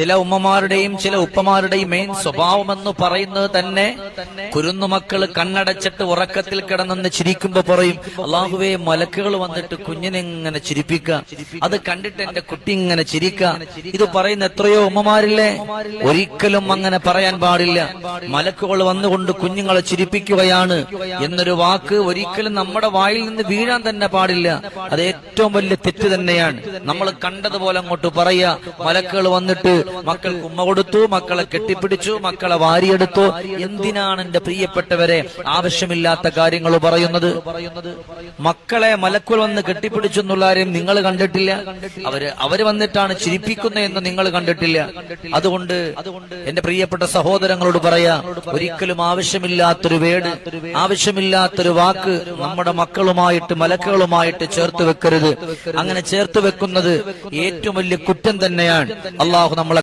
ചില ഉമ്മമാരുടെയും ചില ഉപ്പമാരുടെയും മെയിൻ സ്വഭാവമെന്ന് പറയുന്നത് തന്നെ കുരുന്നുമക്കൾ കണ്ണടച്ചിട്ട് ഉറക്കത്തിൽ കിടന്നെന്ന് ചിരിക്കുമ്പോ പറയും അള്ളാഹുവെ മലക്കുകൾ വന്നിട്ട് കുഞ്ഞിനെ ഇങ്ങനെ ചിരിപ്പിക്ക? അത് കണ്ടിട്ട് എന്റെ കുട്ടി ഇങ്ങനെ ചിരിക്ക? ഇത് പറയുന്ന എത്രയോ ഉമ്മമാരില്ലേ? ഒരിക്കലും അങ്ങനെ പറയാൻ പാടില്ല. മലക്കുകൾ വന്നുകൊണ്ട് കുഞ്ഞുങ്ങളെ ചിരിപ്പിക്കുകയാണ് എന്നൊരു വാക്ക് ഒരിക്കലും നമ്മുടെ വായിൽ നിന്ന് വീഴാൻ തന്നെ പാടില്ല. അത് ഏറ്റവും വലിയ തെറ്റ് തന്നെയാണ്. നമ്മൾ കണ്ടതുപോലെ അങ്ങോട്ട് പറയുക മലക്കുകൾ വന്നിട്ട് മക്കൾക്ക് ഉമ്മ കൊടുത്തു മക്കളെ കെട്ടിപ്പിടിച്ചു മക്കളെ വാരിയെടുത്തു. എന്തിനാണ് എന്റെ പ്രിയപ്പെട്ടവരെ ആവശ്യമില്ലാത്ത കാര്യങ്ങൾ പറയുന്നത്? മക്കളെ മലക്കുൽ വന്ന് കെട്ടിപ്പിടിച്ചു എന്നുള്ള കാര്യം നിങ്ങൾ കണ്ടിട്ടില്ല. അവർ അവർ വന്നിട്ടാണ് ചിരിപ്പിക്കുന്നത് എന്ന് നിങ്ങൾ കണ്ടിട്ടില്ല. അതുകൊണ്ട് എന്റെ പ്രിയപ്പെട്ട സഹോദരങ്ങളോട് പറയാ ഒരിക്കലും ആവശ്യമില്ലാത്തൊരു വേട് ആവശ്യമില്ലാത്തൊരു വാക്ക് നമ്മുടെ മക്കളുമായിട്ട് മലക്കുകളുമായിട്ട് ചേർത്ത് വെക്കരുത്. അങ്ങനെ ചേർത്ത് വെക്കുന്നത് ഏറ്റവും വലിയ കുറ്റം തന്നെയാണ്. അള്ളാഹു നമ്മളെ